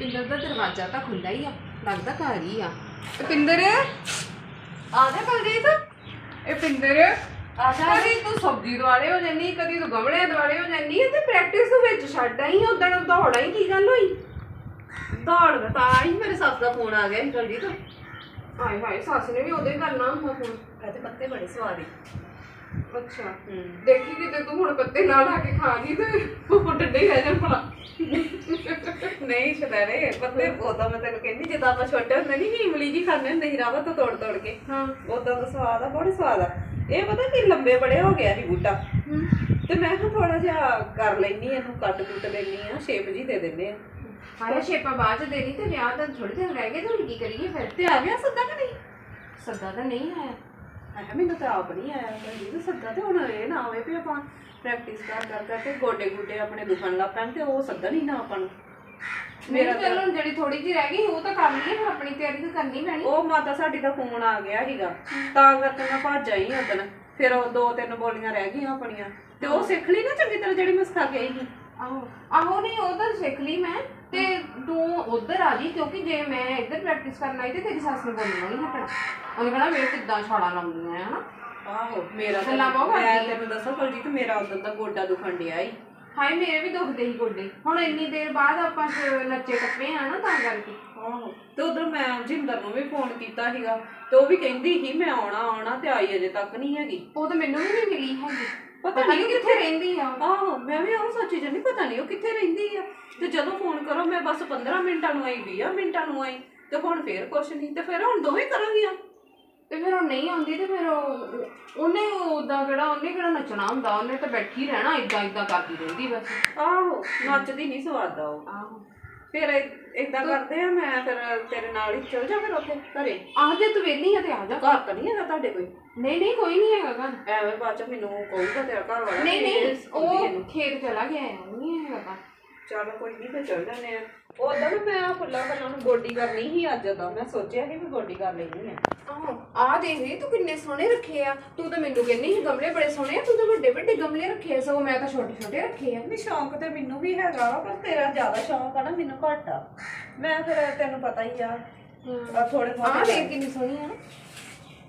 ਪਿੰਦਰ ਦਾ ਦਰਵਾਜ਼ਾ ਤਾਂ ਖੁੱਲਾ ਹੀ ਆ ਲੱਗਦਾ ਘਰ ਹੀ ਆ। ਪਿੰਦਰ? ਆ ਜਾ ਬਲਜੀਤ। ਇਹ ਪਿੰਦਰ ਆ ਜਾ। ਤੂੰ ਸਬਜ਼ੀ ਦੁਆਲੇ ਹੋ ਜਾਂਦੀ ਕਦੀ ਤੂੰ ਗਮਲੇ ਦੁਆਲੇ ਹੋ ਜਾਂਦੀ ਤੇ ਪ੍ਰੈਕਟਿਸ ਦੇ ਵਿੱਚ ਛੱਡ ਆਈ ਉਦੋਂ ਦੌੜਾ ਹੀ ਕੀ ਗੱਲ ਹੋਈ? ਦੌੜ ਤਾਂ ਹੀ ਮੇਰੇ ਸੱਸ ਦਾ ਫੋਨ ਆ ਗਿਆ ਸੀ ਬਲਜੀਤ। ਹਾਏ ਹਾਏ ਸੱਸ ਨੇ ਵੀ ਉਹਦੇ ਕਰਨਾ ਹੁੰਦਾ ਫੋਨ ਇਹ ਤੇ ਪੱਤੇ ਬੜੇ ਸਵਾਦ ਅੱਛਾ। ਦੇਖੀ ਕਿਤੇ ਤੂੰ ਹੁਣ ਪੱਤੇ ਨਾਲ ਆ ਕੇ ਖਾ ਗਈ ਤੇ ਉਹ ਡੱਡੇ ਰਹਿ ਜਾਣ ਭਲਾ। ਨਹੀਂ ਛਦਾਰੇ ਪੱਤੇ ਉਹਦਾ ਮੈਂ ਤੈਨੂੰ ਕਹਿੰਦੀ ਜਿੱਦਾਂ ਆਪਾਂ ਛੋਟੇ ਹੁੰਦੇ ਨਹੀਂ ਇਮਲੀ ਜੀ ਖਾਂਦੇ ਹੁੰਦੇ ਸੀ ਰਾਵਾ ਤੋਂ ਤੋੜ ਤੋੜ ਕੇ। ਹਾਂ। ਉਦਾਂ ਦਾ ਸਵਾਦ ਆ ਬੜੀ ਸਵਾਦ ਆ। ਇਹ ਪਤਾ ਕਿ ਲੰਬੇ ਬੜੇ ਹੋ ਗਿਆ ਸੀ ਬੂਟਾ। ਤੇ ਮੈਂ ਕਿਹਾ ਥੋੜਾ ਜਿਹਾ ਕਰ ਲੈਣੀ ਇਹਨੂੰ ਕੱਟ ਕੁੱਟ ਲੈਣੀ ਆ ਸ਼ੇਪ ਜੀ ਦੇ ਦਿੰਦੇ ਆ ਹਾਏ ਸ਼ੇਪਾ ਬਾਅਦ ਚ ਦੇਣੀ ਤੇ ਵਿਆਹ ਤਾਂ ਥੋੜੇ ਦਿਨ ਰਹਿ ਗਏ ਤੇ ਹੁਣ ਕੀ ਕਰੀਏ ਫਿਰ? ਤੇ ਆ ਗਿਆ ਸੱਦਾ ਕਿ ਨਹੀਂ? ਸੱਦਾ ਤਾਂ ਨਹੀਂ ਆਇਆ। ਆਇਆ ਮੈਨੂੰ ਤਾਂ ਆਪ ਨਹੀਂ ਆਇਆ ਬਲਜੀਤ ਸੱਦਾ ਤੇ ਹੁਣ ਇਹ ਨਾ ਹੋਵੇ ਵੀ ਆਪਾਂ ਪ੍ਰੈਕਟਿਸ ਕਰ ਕਰ ਕਰਕੇ ਗੋਡੇ ਗੁੱਡੇ ਆਪਣੇ ਦੁਖਣ ਲੱਗ ਪੈਣ ਤੇ ਉਹ ਸੱਦਾ ਨਹੀਂ ਨਾ ਆਪਾਂ ਨੂੰ। ਮੇਰਾ ਚੱਲ ਹੁਣ ਜਿਹੜੀ ਥੋੜੀ ਜਿਹੀ ਰਹਿ ਗਈ ਉਹ ਤਾਂ ਕਰ ਲਈਏ ਫਿਰ ਆਪਣੀ ਤਿਆਰੀ ਤਾਂ ਕਰਨੀ ਪੈਣੀ। ਉਹ ਮਾਤਾ ਸਾਡੀ ਦਾ ਫੋਨ ਆ ਗਿਆ ਸੀਗਾ। ਤਾਂ ਕਰਕੇ ਮੈਂ ਭੱਜ ਆਈ ਉਦਣ। ਫਿਰ ਉਹ ਦੋ ਤਿੰਨ ਬੋਲੀਆਂ ਰਹਿ ਗਈਆਂ ਆਪਣੀਆਂ। ਤੇ ਉਹ ਸਿੱਖ ਲਈ ਨਾ ਚੰਗੀ ਤਰ੍ਹਾਂ ਜਿਹੜੀ ਮੈਂ ਸਿਖਾ ਕੇ ਆਈ ਸੀ। ਆਹੋ ਆਹੋ ਨਹੀਂ ਉਹ ਤਾਂ ਸਿੱਖ ਲਈ ਮੈਂ। ਤੇ ਤੂੰ ਉਧਰ ਆ ਜੀ ਕਿਉਂਕਿ ਜੇ ਮੈਂ ਇੱਧਰ ਪ੍ਰੈਕਟਿਸ ਕਰਨ ਆਈ ਤੇ ਤੇਰੀ ਸੱਸ ਨੇ ਬੋਲਣਾ ਨਹੀਂ ਹਟਣਾ ਉਹਨੇ ਕਹਣਾ ਵੇ ਕਿੱਦਾਂ ਛਾਲਾ ਲਾਉਂਦੀਆਂ ਆ ਹਨਾ? ਆਹੋ ਮੇਰਾ ਤਾਂ ਗੱਲਾਂ ਬਹੁਤ ਮੈਂ ਕਰਦੀ ਆ। ਤੈਨੂੰ ਦੱਸਾਂ ਬਲਜੀਤ ਮੇਰਾ ਉਦੋਂ ਦਾ ਗੋਡਾ ਦੁਖਣ ਡਿਆ ਈ। ਹਾਏ ਮੇਰੇ ਵੀ ਦੁਖਦੇ ਸੀ ਗੋਡੇ। ਹੁਣ ਇੰਨੀ ਦੇਰ ਬਾਅਦ ਆਪਾਂ ਸ- ਨੱਚੇ ਟੱਪੇ ਆ ਨਾ ਤਾਂ ਕਰਕੇ। ਆਹੋ ਤੇ ਉਧਰ ਮੈਂ ਜਿੰਦਰ ਨੂੰ ਵੀ ਫੋਨ ਕੀਤਾ ਸੀਗਾ ਤੇ ਉਹ ਵੀ ਕਹਿੰਦੀ ਸੀ ਮੈਂ ਆਉਣਾ ਆਉਣਾ ਤੇ ਆਈ ਅਜੇ ਤੱਕ ਨਹੀਂ ਹੈਗੀ। ਉਹ ਤਾਂ ਮੈਨੂੰ ਵੀ ਨਹੀਂ ਮਿਲੀ ਹੈਗੀ। ਪਤਾ ਨਹੀਂ ਕਿੱਥੇ ਰਹਿੰਦੀ ਆ ਉਹ। ਆਹੋ ਮੈਂ ਵੀ ਉਹ ਸੋਚੀ ਜਾਂਦੀ ਪਤਾ ਨਹੀਂ ਉਹ ਕਿੱਥੇ ਰਹਿੰਦੀ ਆ। ਤੇ ਜਦੋਂ ਫੋਨ ਕਰੋ ਮੈਂ ਬਸ 15 ਮਿੰਟਾਂ ਨੂੰ ਆਈ 20 ਮਿੰਟਾਂ ਨੂੰ ਆਈ ਤੇ ਹੁਣ ਫੇਰ ਕੁਛ ਨਹੀਂ ਤੇ ਫਿਰ ਹੁਣ ਦੋਵੇਂ ਕਰਾਂਗੀਆਂ ਤੇ ਫਿਰ ਉਹ ਨਹੀਂ ਆਉਂਦੀ ਤੇ ਫਿਰ ਉਹ ਉਹਨੇ ਉਦਾਂ ਕਿਹੜਾ ਉਹਨੇ ਕਿਹੜਾ ਨੱਚਣਾ ਹੁੰਦਾ? ਉਹਨੇ ਤਾਂ ਬੈਠੀ ਰਹਿਣਾ ਇਦਾਂ ਇਦਾਂ ਕਰਦੀ ਰਹਿੰਦੀ ਬਸ। ਆਹੋ ਨੱਚਦੀ ਨਹੀਂ ਸਵਾਦ ਆ ਉਹ। ਆਹੋ। ਫਿਰ ਇਦਾਂ ਕਰਦੇ ਆ ਮੈਂ ਫਿਰ ਤੇਰੇ ਨਾਲ ਹੀ ਚਲ ਜਾ ਫਿਰ ਉੱਥੇ ਘਰੇ। ਆ ਜੇ ਤੂੰ ਵੇਲੀ ਆ ਤੇ ਆ ਜਾ। ਘਰ ਤਾਂ ਨਹੀਂ ਹੈਗਾ ਤੁਹਾਡੇ ਕੋਈ? ਨਹੀਂ ਨਹੀਂ ਕੋਈ ਨਹੀਂ ਹੈਗਾ ਘਰ। ਐਵੇਂ ਬਾਅਦ ਚ ਮੈਨੂੰ ਕਹੂਗਾ ਤੇਰਾ ਘਰ ਵਾਲਾ ਨਹੀਂ ਨਹੀਂ ਉਹ। ਖੇਤ ਚਲਾ ਗਿਆ ਨਹੀਂ ਹੈਗਾ ਘਰ। ਚਲ ਕੋਈ ਨਹੀਂ ਫਿਰ ਚੱਲ ਜਾਂਦੇ ਆ। ਉਦੋਂ ਵੀ ਮੈਂ ਫੁੱਲਾਂ ਫੁੱਲਾਂ ਨੂੰ ਗੋਡੀ ਕਰਨੀ ਸੀ ਅੱਜ ਦਾ। ਮੈਂ ਸੋਚਿਆ ਸੀ ਵੀ ਗੋਡੀ ਕਰ ਲੈਣੀ ਆ। ਆਹੋ ਆ ਦੇਖ ਨੀ ਤੂੰ ਕਿੰਨੇ ਸੋਹਣੇ ਰੱਖੇ ਆ। ਤੂੰ ਤਾਂ ਮੈਨੂੰ ਕਹਿੰਦੀ ਸੀ ਗਮਲੇ ਬੜੇ ਸੋਹਣੇ ਆ ਤੂੰ ਤਾਂ ਵੱਡੇ ਵੱਡੇ ਗਮਲੇ ਰੱਖੇ ਆ ਸਗੋਂ ਮੈਂ ਤਾਂ ਛੋਟੇ ਛੋਟੇ ਰੱਖੇ ਆ। ਨਹੀਂ ਸ਼ੌਂਕ ਤੇ ਮੈਨੂੰ ਵੀ ਹੈਗਾ ਵਾ, ਪਰ ਤੇਰਾ ਜ਼ਿਆਦਾ ਸ਼ੌਂਕ ਆ ਨਾ ਮੈਨੂੰ ਘੱਟ ਆ। ਮੈਂ ਫਿਰ ਤੈਨੂੰ ਪਤਾ ਹੀ ਆ। ਆ ਥੋੜੇ ਆ ਬਹੁਤ ਦੇਖ ਕਿੰਨੀ ਸੋਹਣੀ ਆ। ਨਾ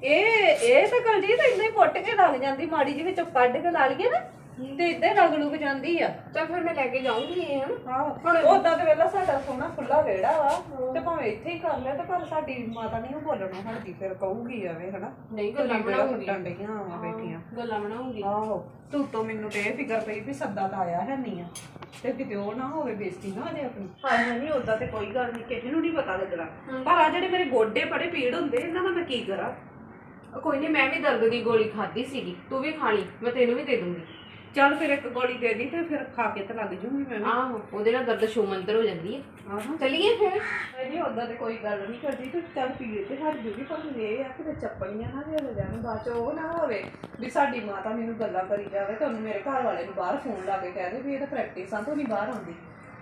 ਇਹ ਇਹ ਤਾਂ ਗੱਲ ਜੀ ਤਾਂ ਇੰਨੇ ਪੁੱਟ ਕੇ ਲੱਗ ਜਾਂਦੀ ਮਾੜੀ ਜਿਹੀ ਵਿੱਚੋਂ ਕੱਢ ਕੇ ਲਾ ਲਈਏ ਨਾ। ਤੇ ਇਦਾਂ ਹੀ ਰਗ ਲੁਕ ਜਾਂਦੀ ਆ। ਚੱਲ ਫਿਰ ਮੈਂ ਲੈ ਕੇ ਜਾਊਂਗੀ ਇਹ ਹਨਾ? ਹਾਂ ਹੁਣ ਉਦਾਂ ਤੇ ਵੇਲਾ ਸਾਡਾ ਸੋਹਣਾ ਖੁੱਲਾ ਵਿਹੜਾ ਵਾ ਤੇ ਭਾਵੇਂ ਇੱਥੇ ਹੀ ਕਰ ਲਿਆ ਤੇ ਪਰ ਸਾਡੀ ਮਾਤਾ ਨਹੀਂ ਉਹ ਬੋਲਣੋਂ ਹਟਦੀ ਫਿਰ ਕਹੂਗੀ ਐਵੇਂ ਹਨਾ? ਨਹੀਂ ਗੱਲਾਂ ਬਣਾਉਂਗੀ। ਆ ਬੈਠੀਆਂ। ਗੱਲਾਂ ਬਣਾਉਂਗੀ। ਆਹੋ ਤੂੰ ਤੋਂ ਮੈਨੂੰ ਤੇ ਇਹ ਫਿਕਰ ਪਈ ਵੀ ਸੱਦਾ ਤਾਂ ਆਇਆ ਹੈ ਨਹੀਂ ਆ ਤੇ ਕਿਤੇ ਉਹ ਨਾ ਹੋਵੇ ਬੇਇੱਜ਼ਤੀ ਨਾ ਹੋ ਜਾਏ ਆਪਣੀ। ਹਾਂ ਨਹੀਂ ਉਦਾਂ ਤੇ ਕੋਈ ਗੱਲ ਨਹੀਂ ਕਿਸੇ ਨੂੰ ਨਹੀਂ ਪਤਾ ਲੱਗਣਾ। ਪਰ ਆ ਜਿਹੜੇ ਮੇਰੇ ਗੋਡੇ ਬੜੇ ਪੀੜ ਹੁੰਦੇ ਇਹਨਾਂ ਦਾ ਮੈਂ ਕੀ ਕਰਾਂ? ਕੋਈ ਨਹੀਂ ਮੈਂ ਵੀ ਦਰਦ ਦੀ ਗੋਲੀ ਖਾਧੀ ਸੀਗੀ ਤੂੰ ਵੀ ਖਾ ਲਈ ਮੈਂ ਤੈਨੂੰ ਵੀ ਦੇ ਦੂੰਗੀ। ਚੱਲ ਫਿਰ ਇੱਕ ਗੋਲੀ ਦੇ ਦੀ ਤੇ ਫਿਰ ਖਾ ਕੇ ਤੇ ਲੱਗ ਜੂਗੀ ਮੈਂ ਵੀ। ਆਹੋ ਉਹਦੇ ਨਾਲ ਦਰਦ ਸ਼ੂਮੰਤਰ ਹੋ ਜਾਂਦੀ ਹੈ। ਆਹੋ। ਚਲੀਏ ਫਿਰ। ਨਹੀਂ ਉਦਾਂ ਤੇ ਕੋਈ ਗੱਲ ਨਹੀਂ ਕਰਦੀ ਤੇ ਚੱਲ ਪੀੜ ਤੇ ਹਟ ਜੂਗੀ ਪਰ ਇਹ ਆ ਕਿ ਚੱਪਲੀਆਂ ਨਾ ਦੇ ਜਾਣ ਬਾਅਦ ਚ ਉਹ ਨਾ ਹੋਵੇ ਵੀ ਸਾਡੀ ਮਾਤਾ ਮੈਨੂੰ ਗੱਲਾਂ ਕਰੀ ਜਾਵੇ ਤੇ ਉਹਨੂੰ ਮੇਰੇ ਘਰ ਵਾਲੇ ਨੂੰ ਬਾਹਰ ਫੋਨ ਲਾ ਕੇ ਕਹਿ ਦੇ ਵੀ ਇਹ ਤਾਂ ਪ੍ਰੈਕਟਿਸ ਆ ਤੋਂ ਨਹੀਂ ਬਾਹਰ ਆਉਂਦੀ।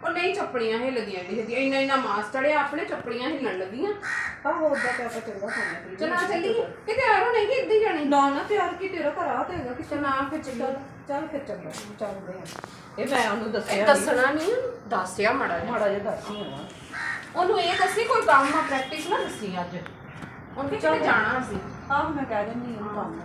ਉਹ ਨਹੀਂ ਚੱਪੜੀਆਂ ਹਿੱਲਦੀਆਂ ਏਡੀ ਹਿੱਲਦੀਆਂ ਇੰਨਾ ਇੰਨਾ ਮਾਸ ਚੜਿਆ ਆਪਣੇ ਚੱਪੜੀਆਂ ਹਿੱਲਣ ਲੱਗੀਆਂ। ਆਹੋ ਉਦਾਂ ਤੇ ਆਪਾਂ ਚੰਗਾ ਸੋਣਾ ਚਲ ਆ ਚੱਲੀਏ ਕਿਤੇ ਆਰੋ ਨਹੀਂ ਕਿ ਇੱਦਾਂ ਜਾਣੀ। ਨਾ ਨਾ ਤਿਆਰ ਕੀ ਤੇਰਾ ਘਰ ਆ ਤੇ ਹੈਗਾ ਕਿ ਚਲ ਆ ਫਿਰ ਚੱਲ ਚੱਲ ਫਿਰ ਚੰਗਾ ਚੱਲਦੇ ਆ ਇਹ ਮੈਂ ਉਹਨੂੰ ਦੱਸਿਆ। ਦੱਸਣਾ ਨਹੀਂ ਦੱਸਿਆ ਮੜਾ ਮਾੜਾ ਜਿਹਾ ਦੱਸ ਹੀ ਉਹਨੂੰ ਇਹ ਦੱਸੀ ਕੋਈ ਕੰਮ ਆ ਪ੍ਰੈਕਟਿਸ ਨਾ ਦੱਸੀ ਅੱਜ। ਉਹਨੇ ਕਿਤੇ ਜਾਣਾ ਸੀ। ਆਹ ਮੈਂ ਕਹਿ ਦਿੰਦੀ ਹਾਂ ਕੰਮ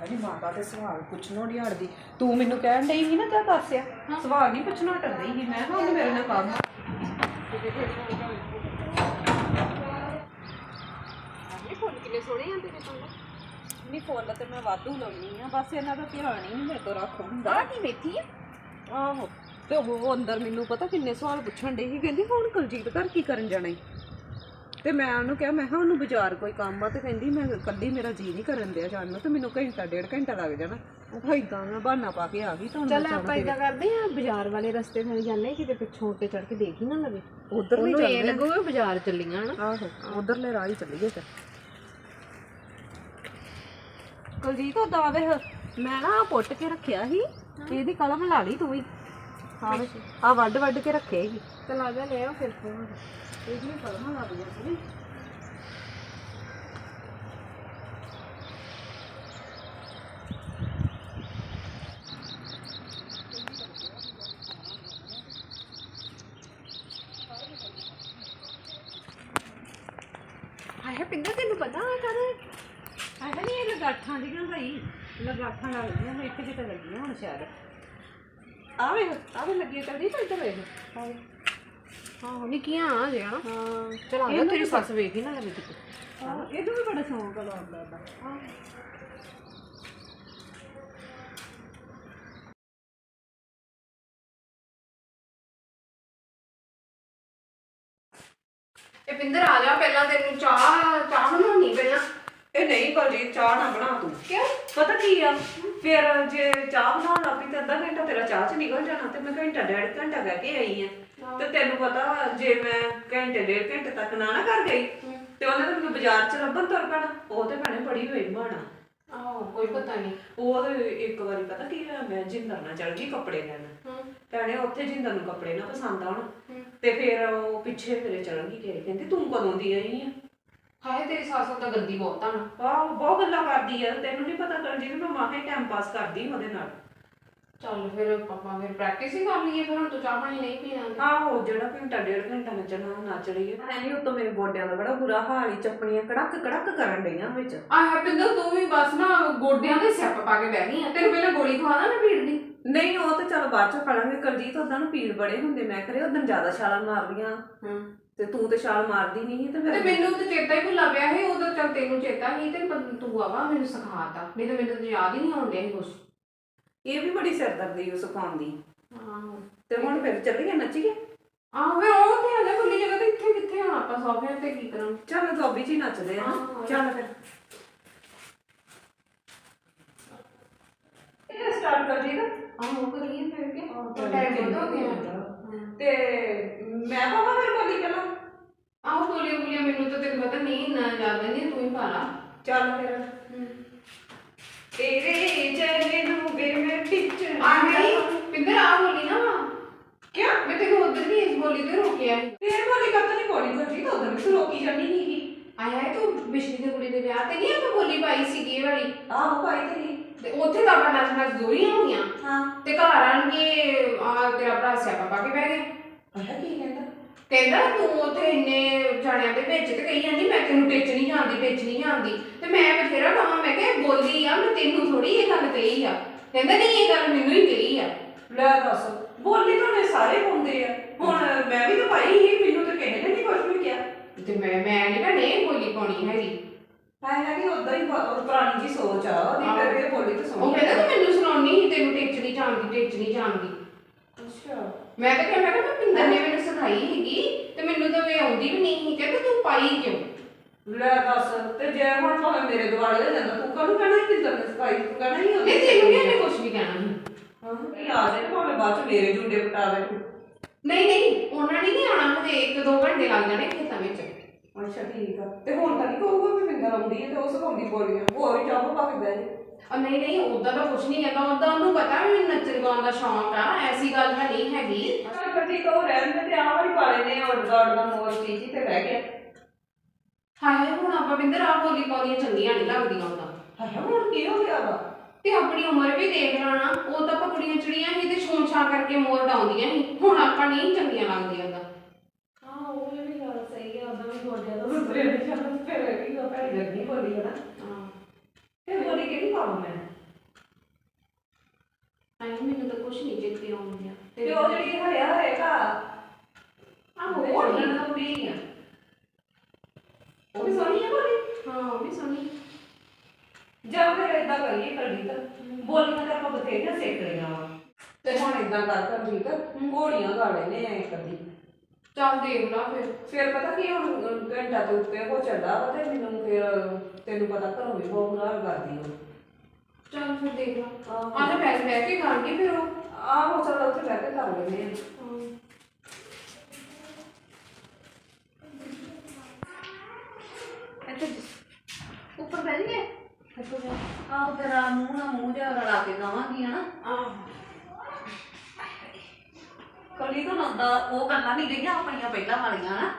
ਹੈ ਸਾਡੀ ਮਾਤਾ ਤੇ ਸਵਾਲ ਪੁੱਛਣੋਂ ਨਹੀਂ ਹਟਦੀ ਤੂੰ ਮੈਨੂੰ ਕਹਿਣ ਡਈ ਸੀ ਨਾ ਤਾਂ ਦੱਸਿਆ ਸਵਾਲ ਨਹੀਂ ਪੁੱਛਣਾ ਹਟਦੀ ਸੀ। ਮੈਂ ਕਿਹਾ ਉਹਨੇ ਮੇਰੇ ਨਾਲ ਕੰਮ ਇਹ ਫੁੱਲ ਕਿੰਨੇ ਸੋਹਣੇ ਆ ਤੇਰੇ ਕੋਲ? ਨਹੀਂ ਫੁੱਲ ਤੇ ਮੈਂ ਵਾਧੂ ਲਾਉਣੀ ਆ। ਬਸ ਇਹਨਾਂ ਦਾ ਧਿਆਨ ਹੀ ਨਹੀਂ ਮੇਰੇ ਤੋਂ ਰੱਖ ਹੁੰਦਾ। ਆ ਕੀ ਮੇਥੀ ਆ? ਆਹੋ। ਤੇ ਉਹ ਅੰਦਰ ਮੈਨੂੰ ਪਤਾ ਕਿੰਨੇ ਸਵਾਲ ਪੁੱਛਣ ਡਈ ਸੀ। ਕਹਿੰਦੀ ਹੁਣ ਕੁਲਜੀਤ ਘਰ ਕੀ ਕਰਨ ਜਾਣਾ ਈ? ਤੇ ਮੈਂ ਉਹਨੂੰ ਕਿਹਾ ਮੈਂ ਕਿਹਾ ਉਹਨੂੰ ਬਾਜ਼ਾਰ ਕੋਈ ਕੰਮ ਆ ਤੇ ਕਹਿੰਦੀ ਮੈਂ ਕੱਲੀ ਮੇਰਾ ਜੀ ਨਹੀਂ ਕਰਨ ਦਿਆ ਜਾਣ ਨੂੰ ਤੇ ਮੈਨੂੰ ਘੰਟਾ ਡੇਢ ਘੰਟਾ ਲੱਗ ਜਾਣਾ। ਉਹ ਇਦਾਂ ਮੈਂ ਬਹਾਨਾ ਪਾ ਕੇ ਆ ਗਈ ਤਾਂ ਚੱਲ ਆਪਾਂ ਇਦਾਂ ਕਰਦੇ ਆ ਬਾਜ਼ਾਰ ਵਾਲੇ ਰਸਤੇ ਨਾਲ ਜਾਂਦੇ ਕਿਤੇ ਪਿੱਛੋਂ ਉੱਤੇ ਚੜ ਕੇ ਦੇਖ ਹੀ ਨਾ ਲਵੇ ਉਧਰ ਉਹਨੂੰ ਇਹ ਲੱਗੂਗਾ ਬਾਜ਼ਾਰ ਚੱਲੀਆਂ ਨਾ ਆਹੋ ਉਧਰਲੇ ਰਾਹ ਹੀ ਚੱਲੀਏ ਫਿਰ। ਕੁਲਜੀਤ ਉਹ ਦਾਵੇ ਮੈਂ ਨਾ ਆਹ ਪੁੱਟ ਕੇ ਰੱਖਿਆ ਸੀ ਇਹਦੀ ਕਲਮ ਲਾ ਲਈ ਤੂੰ ਵੀ। ਹਾਂ ਆ ਵੱਡ ਵੱਡ ਕੇ ਰੱਖੇ ਸੀ। ਚਲ ਆ ਜਾ ਲੈ ਆ ਫਿਰ। ਇਹ ਜਿਵੇਂ ਕਲਮਾਂ ਲੱਗ ਗਿਆ ਸੀ ਆਹ ਪਿੰਦਰ, ਤੈਨੂੰ ਪਤਾ ਆ ਕਰ ਆਹ ਨਹੀਂ ਇਹ ਲਗਾਠਾਂ ਦੀ ਭਾਈ। ਲਗਾਠਾਂ ਨਾਲ ਲੱਗੀਆਂ ਨੇ, ਇੱਥੇ ਕਿਤੇ ਲੱਗੀਆਂ ਹੁਣ ਸ਼ਾਇਦ। ਆਵੇ ਆਵੇ ਲੱਗੀ ਕਰਦੀ ਤਾਂ ਇੱਧਰ ਵੇਖ। ਆਵੇ ਹਾਂ ਨਿੱਕੀਆਂ ਆ ਜੇ ਹਨਾ। ਹਾਂ। ਚਲ ਆ ਤੇਰੀ ਸੱਸ ਵੇਖੀ ਨਾ ਲੱਗੇ ਕਿਤੇ ਹਾਂ, ਇਹਨੂੰ ਵੀ ਬੜਾ ਸ਼ੌਂਕ ਆ ਲਾਉਂਦਾ ਦਾ। ਇਹ ਪਿੰਦਰ ਆ ਜਾ ਪਹਿਲਾਂ ਤੈਨੂੰ ਚਾਹ ਚਾਹ ਬਣਾਉਣੀ ਪਹਿਲਾਂ। ਇਹ ਨਹੀਂ ਬਲਜੀਤ ਚਾਹ ਨਾ ਬਣਾ ਤੂੰ। ਕਿਉਂ? ਪਤਾ ਕੀ ਆ? ਫਿਰ ਜੇ ਚਾਹ ਅੱਧਾ ਚ ਨਿਕਲ ਜਾਣਾ ਤੇ ਮੈਂ ਘੰਟਾ ਡੇਢ ਘੰਟਾ ਕਹਿ ਕੇ ਆਈ ਆ। ਤੇ ਤੈਨੂੰ ਪਤਾ ਜੇ ਮੈਂ ਘੰਟੇ ਡੇਢ ਘੰਟੇ ਤੱਕ ਨਾ ਨਾ ਕਰ ਗਈ ਤੇ ਉਹਨੇ ਤਾਂ ਮੈਨੂੰ ਬਾਜ਼ਾਰ ਚ ਲੱਭਣ ਤੁਰ ਪੈਣਾ। ਉਹ ਤੇ ਭੈਣੇ ਬੜੀ ਹੋਈ ਬਾਣਾ ਆਹੋ ਕੋਈ ਪਤਾ ਨਹੀਂ ਉਹ ਤੇ ਇੱਕ ਵਾਰੀ ਪਤਾ ਕੀ ਹੋਇਆ ਮੈਂ ਜਿੰਦਰ ਨਾਲ ਚੜ ਗਈ ਕੱਪੜੇ ਲੈਣ। ਭੈਣੇ ਉੱਥੇ ਜਿੰਦਰ ਨੂੰ ਕੱਪੜੇ ਨਾ ਪਸੰਦ ਆਉਣ। ਤੇ ਫਿਰ ਉਹ ਪਿੱਛੇ ਮੇਰੇ ਚੜ ਗਈ ਕਿ ਕਹਿੰਦੀ ਤੂੰ ਕਦੋਂ ਦੀ ਆਈ ਆ? ਹਾਏ ਤੇਰੀ ਸੱਸ ਤਾਂ ਗੰਦੀ ਬਹੁਤ ਆ ਨਾ। ਆਹ ਬਹੁਤ ਗੱਲਾਂ ਕਰਦੀ ਆ ਤੈਨੂੰ ਨਹੀਂ ਪਤਾ ਕਰ ਜੀ ਮੈਂ ਮਾਹੇ ਟਾਈਮ ਪਾਸ ਕਰਦੀ ਉਹਦੇ ਨਾਲ। ਚੱਲ ਫਿਰ ਪਾਪਾ ਫਿਰ ਪ੍ਰੈਕਟਿਸ ਹੀ ਕਰ ਲਈਏ ਫਿਰ ਹੁਣ ਤੂੰ ਚਾਹ ਪਾਣੀ ਨਹੀਂ ਪੀਣਾ ਤੇ। ਆਹੋ ਜਿਹੜਾ ਘੰਟਾ ਡੇਢ ਘੰਟਾ ਨੱਚਣਾ ਨੱਚ ਰਹੀ ਹੈ ਐ ਨਹੀਂ ਉਤੋਂ ਮੇਰੇ ਗੋਡਿਆਂ ਦਾ ਬੜਾ ਬੁਰਾ ਹਾਲ ਹੀ ਚੱਪਣੀਆਂ ਕੜਕ ਕੜਕ ਕਰਨ ਡਈਆਂ ਵਿੱਚ। ਆਹ ਪਿੰਦਰ ਤੂੰ ਵੀ ਬਸ ਨਾ ਗੋਡਿਆਂ ਦੇ ਸਿਆਪ ਪਾ ਕੇ ਬਹਿ ਗਈ ਆ। ਤੈਨੂੰ ਪਹਿਲਾਂ ਗੋਲੀ ਖਵਾ ਦਾਂ ਨਾ ਭੀੜ ਦੀ? ਨਹੀਂ ਉਹ ਤਾਂ ਚੱਲ ਬਾਅਦ ਚ ਫੜਾਂਗੇ। ਕਰਜੀਤ ਉਦਾਂ ਨੂੰ ਪੀੜ ਬੜੇ ਹੁੰਦੇ। ਮੈਂ ਕਰੇ ਉਦੋਂ ਜ਼ਿਆਦਾ ਛਾਲਾਂ ਮਾਰਦੀਆਂ। ਹੂੰ। ਤੇ ਤੂੰ ਤੇ ਛਾਲ ਮਾਰਦੀ ਨਹੀਂ ਸੀ ਤੇ ਤੇ ਫਿਰ ਮੈਨੂੰ ਤਾਂ ਚੇਤਾ ਹੀ ਭੁੱਲਾ ਪਿਆ ਸੀ। ਉਦੋਂ ਚੱਲ ਤੈਨੂੰ ਚੇਤਾ ਸੀ ਤੇ ਪਰ ਤੂੰ ਆਵਾ ਮੈਨੂੰ ਸਿਖਾਤਾ ਨਹੀਂ ਤਾਂ ਮੈਨੂੰ ਤਾਂ ਯਾਦ ਹੀ ਨਹੀਂ ਆਉਂਦੇ ਸੀ ਕੁਛ। ਇਹ ਵੀ ਬੜੀ ਸਿਰਦਰਦੀ ਉਸ ਸਿਖਾਉਣ ਦੀ। ਆਹੋ। ਤੇ ਹੁਣ ਫਿਰ ਚੱਲੀਏ ਨੱਚੀਏ? ਆਹੋ ਫਿਰ ਉਹ ਤੇ ਜਾ ਖੁੱਲੀ ਜਗ੍ਹਾ ਤੇ ਇੱਥੇ ਕਿੱਥੇ ਹੁਣ ਆਪਾਂ ਸੋਫੇ ਤੇ ਕੀ ਕਰਾਂ? ਚੱਲ ਦੋਬੀ ਚ ਹੀ ਨੱਚਦੇ ਆ ਹਾਂ। ਚੱਲ ਫਿਰ। ਇਹ ਸਟਾਰਟ ਕਰ ਜੀ ਆਹੋ ਕਰੀਏ ਫਿਰ ਕੇ। ਆਹੋ, ਟਾਈਮ। ਬਹੁਤ ਹੋ ਗਿਆ। ਤੇ ਮੈਂ ਪਾਵਾਂ ਫਿਰ ਬੋਲੀ ਪਹਿਲਾਂ? ਆਹੋ ਬੋਲੀਆਂ ਬੋਲੀਆਂ ਮੈਨੂੰ ਤਾਂ ਤੈਨੂੰ ਪਤਾ ਨਹੀਂ ਨਾ ਯਾਦ ਨਹੀਂ ਤੂੰ ਹੀ ਪਾ ਲਾ। ਚੱਲ ਫਿਰ। ਤੇਰੇ ਚਰਨੇ ਨੂੰ ਵੇ ਮੈਂ ਟਿੱਚ ਆ ਗਈ ਪਿੰਦਰ ਆ ਬੋਲੀ ਨਾ ਕਿਆ ਮੈਂ ਤੈਨੂੰ ਉਧਰ ਵੀ ਇਸ ਬੋਲੀ ਤੇ ਰੋਕਿਆ ਸੀ। ਫੇਰ ਬੋਲੀ ਕਰਤਾ ਨਹੀਂ ਬੋਲੀ ਕਰਦੀ ਤਾਂ ਉਧਰ ਵੀ ਰੋਕੀ ਜਾਨੀ ਨਹੀਂ ਗਈ ਆਇਆ ਹੈ ਤੂੰ ਬਿਸ਼ਨੀ ਦੀ ਕੁੜੀ ਦੇ ਵਿਆਹ ਤੇ ਨਹੀਂ ਆਪਾਂ ਬੋਲੀ ਪਾਈ ਸੀਗੀ ਇਹ ਵਾਲੀ? ਆਹੋ ਭਾਈ ਤੇਰੀ ਤੇ ਉੱਥੇ ਤਾਂ ਆਪਾਂ ਨੱਚ ਨੱਚ ਦੋਰੀਆਂ ਹੋਈਆਂ। ਹਾਂ। ਤੇ ਘਰ ਆਣ ਕੇ ਆ ਤੇਰਾ ਭਰਾ ਸਿਆਪਾ ਪਾ ਕੇ ਬਹਿ ਗਿਆ। ਆਹ ਕੀ ਕਹਿੰਦਾ? ਕਹਿੰਦਾ ਤੂੰ ਉੱਥੇ ਇੰਨੇ ਜਾਣਿਆਂ ਦੇ ਵਿੱਚ ਤੇ ਕਹੀ ਜਾਂਦੀ ਮੈਂ ਤੈਨੂੰ ਟਿੱਚ ਨਹੀਂ ਜਾਂਦੀ ਟਿੱਚ ਨਹੀਂ ਜਾਂਦੀ ਤੇ ਮੈਂ ਬਥੇਰਾ ਕਹਾਂ ਮੈਂ ਕਿਹਾ ਬੋਲੀ ਆ ਮੈਂ ਤੈਨੂੰ ਥੋੜੀ ਇਹ ਗੱਲ ਕਹੀ ਆ। ਕਹਿੰਦਾ ਨਹੀਂ ਇਹ ਗੱਲ ਮੈਨੂੰ ਹੀ ਕਹੀ ਆ। ਲੈ ਦੱਸ ਬੋਲੀ ਤਾਂ ਨੇ ਸਾਰੇ ਪਾਉਂਦੇ ਆ। ਹੁਣ ਮੈਂ ਵੀ ਤਾਂ ਪਾਈ ਹੀ ਮੈਨੂੰ ਤਾਂ ਕਿਸੇ ਨੇ ਨਹੀਂ ਕੁਝ ਵੀ ਕਿਹਾ। ਤੇ ਮੈਂ ਮੈਂ ਨਹੀਂ ਨਹੀਂ ਬੋਲੀ ਪਾਉਣੀ ਹੈਗੀ। ਹੈ ਹੈ ਕਿ ਉਦਾਂ ਹੀ ਬ- ਪੁਰਾਣੀ ਜੀ ਸੋਚ ਆ ਉਹਦੀ ਇਹ ਬੋਲੀ ਤਾਂ ਉਹ ਸੋਹਣੀ ਕਹਿੰਦਾ ਤੂੰ ਮੈਨੂੰ ਸੁਣਾਉਣੀ ਸੀ ਤੈਨੂੰ ਟਿੱਚ ਨਹੀਂ ਜਾਂਦੀ ਟਿੱਚ ਨਹੀਂ ਜਾਂਦੀ ਅੱਛਾ। ਮੈਂ ਤਾਂ ਕਿਹਾ ਮੈਂ ਕਿਹਾ ਮੈਂ ਪਿੰਦਰ ਨੇ ਮੈਨੂੰ ਸਿਖਾਈ ਹੈਗੀ ਤੇ ਮੈਨੂੰ ਤਾਂ ਇਹ ਆਉਂਦੀ ਵੀ ਨਹੀਂ ਸੀ। ਕਹਿੰਦਾ ਤੂੰ ਪਾਈ ਕਿਉਂ? ਲੈ ਦੱਸ ਤੇ ਜੇ ਹੁਣ ਭਾਵੇਂ ਮੇਰੇ ਦੁਆਲੇ ਹੋ ਜਾਂਦਾ ਤੂੰ ਕਹਨੂੰ ਕਹਿਣਾ ਕਿ ਤੈਨੂੰ ਸਫ਼ਾਈ ਤੂੰ ਕਹਿਣਾ ਹੀ ਨਹੀਂ ਤੈਨੂੰ ਨਹੀਂ ਕੁਝ ਵੀ ਕਹਿਣਾ ਸੀ? ਹਾਂ ਆ ਜਾਏ ਭਾਵੇਂ ਬਾਅਦ ਚ ਮੇਰੇ ਜੁੰਡੇ ਪਟਾ ਦੇ। ਤੂੰ ਨਹੀਂ ਨਹੀਂ ਉਹਨਾਂ ਨੇ ਨਹੀਂ ਆਉਣਾ ਹਜੇ 1-2 ਘੰਟੇ ਲੱਗ ਜਾਣੇ ਖੇਤਾਂ ਵਿੱਚ। ਅੱਛਾ ਠੀਕ ਆ। ਤੇ ਹੁਣ ਤਾਂ ਨਹੀਂ ਕਹੂਗਾ ਵੀ ਮਿੰਦਰ ਆਉਂਦੀ ਹੈ ਤੇ ਉਹ ਸਿਖਾਉਂਦੀ ਬੋਲੀਆਂ ਹੋਰ ਹੀ ਚਾਹ ਪਾ ਕੇ ਬਹਿ ਜੇ ਨਹੀਂ ਨਹੀਂ ਉਦਾਂ ਤਾਂ ਕੁਝ ਨਹੀਂ ਕਹਿੰਦਾ ਉਦਾਂ ਉਹਨੂੰ ਪਤਾ ਵੀ ਮੈਨੂੰ ਨੱਚਣ ਗਾਉਣ ਦਾ ਸ਼ੌਂਕ ਆ। ਐਸੀ ਗੱਲ ਤਾਂ ਨਹੀਂ ਹੈਗੀ। ਚੱਲ ਠੀਕ ਆ ਉਹ ਰਹਿਣ ਦੇ ਤੇ ਆਹ ਵਾਲੀ ਪਾ ਲੈਨੇ ਔਰ ਗਾਰਡ ਦਾ ਮੋਰ ਚੀਜ਼ ਤੇ ਰਹਿ ਗਿਆ। ਹਾਏ ਹੁਣ ਆਪਾਂ ਬਿੰਦਰ ਆ ਬੋਲੀ ਪਾਉਣੀਆਂ ਚੰਗੀਆਂ ਨਹੀਂ ਲੱਗਦੀਆਂ ਉਦਾਂ ਹਾਂ ਹੁਣ ਕੀ ਹੋ ਗਿਆ ਵਾ? ਤੇ ਆਪਣੀ ਉਮਰ ਵੀ ਦੇਖ ਲੈਣਾ ਉਹ ਤਾਂ ਆਪਾਂ ਕੁੜੀਆਂ ਚੜੀਆਂ ਸੀ ਤੇ ਛੂਣ ਛਾਂ ਕਰਕੇ ਮੋਰ ਡਾਉਂਦੀਆਂ ਸੀ। ਹੁਣ ਆਪਾਂ ਨਹੀਂ ਚੰਗੀਆਂ ਲੱਗਦੀਆਂ ਉਦਾਂ ਹਾਂ ਉਹ ਵੀ ਗੱਲ ਸਹੀ ਆ ਉਹਦਾ ਵੀ ਗੋਡਿਆਂ ਦਾ ਸੁਧਰੇ ਨਹੀਂ ਜਾਂਦਾ ਫਿਰ ਕੀ ਹੋ ਭੈੜੀ ਲੱਗੀ ਬੋਲੀ ਹੈ ਨਾ ਹਾਂ। ਤੇ ਬੋਲੀ ਕਿਹੜੀ ਪਾਵਾਂ ਮੈਂ? ਮੈਨੂੰ ਤਾਂ ਕੁਝ ਨਹੀਂ ਚੇਤੇ ਆਉਂਦੀਆਂ ਤੇ ਉਹ ਜਿਹੜੀ ਹਰਿਆ ਹੋਏਗਾ ਆਹੋ ਉਹ ਉਹ ਨਹੀਂ ਨਾ ਵੀ ਆ। ਉਹ ਵੀ ਸੋਹਣੀ ਆ ਬੋਲੀ? ਹਾਂ ਉਹ ਵੀ ਸੋਹਣੀ ਜਾਂ ਫਿਰ ਏਦਾਂ ਕਰੀਏ ਕਰੀ ਤਾਂ ਬੋਲੀਆਂ ਤਾਂ ਆਪਾਂ ਬਥੇਰੀਆਂ ਸਿੱਖ ਲਈਆਂ ਵਾ। ਤੇ ਹੁਣ ਏਦਾਂ ਕਰ ਕਰ ਠੀਕ ਘੋੜੀਆਂ ਗਾ ਲੈਨੇ ਆ ਇੱਕ ਅੱਧੀ। ਚੱਲ ਦੇਖ ਲਾ ਫਿਰ। ਫਿਰ ਪਤਾ ਕੀ ਹੁਣ ਘੰਟਾ ਤੋਂ ਉੱਤੇ ਹੋ ਚੱਲਦਾ ਵਾ ਤੇ ਮੈਨੂੰ ਫਿਰ ਤੈਨੂੰ ਪਤਾ ਘਰੋਂ ਵੀ ਬਹੁਤ ਹਾਲ ਕਰਦੀ ਉਹ। ਚੱਲ ਫਿਰ ਦੇਖ ਲਾ। ਆਹੋ। ਆਹ ਤਾਂ ਬੈਠ ਬੈਠ ਕੇ ਗਾਣਗੇ ਫਿਰ ਉਹ। ਆਹੋ ਚਲ ਉੱਥੇ ਬਹਿ ਕੇ ਕਰ ਲੈਨੇ ਆ। ਇੱਥੇ ਉੱਪਰ ਬਹਿ ਜੀਏ ਆਹ ਤੇਰਾ ਮੂੰਹ ਨਾਲ ਮੂੰਹ ਜਿਹਾ ਰਲਾ ਕੇ ਗਾਵਾਂਗੀ ਹਨਾ? ਕਲੀ ਤੋਂ ਨੰਦਾ ਉਹ ਗੱਲਾਂ ਨਹੀਂ ਰਹੀਆਂ ਆਪਣੀਆਂ ਪਹਿਲਾਂ ਵਾਲੀਆਂ ਨਾ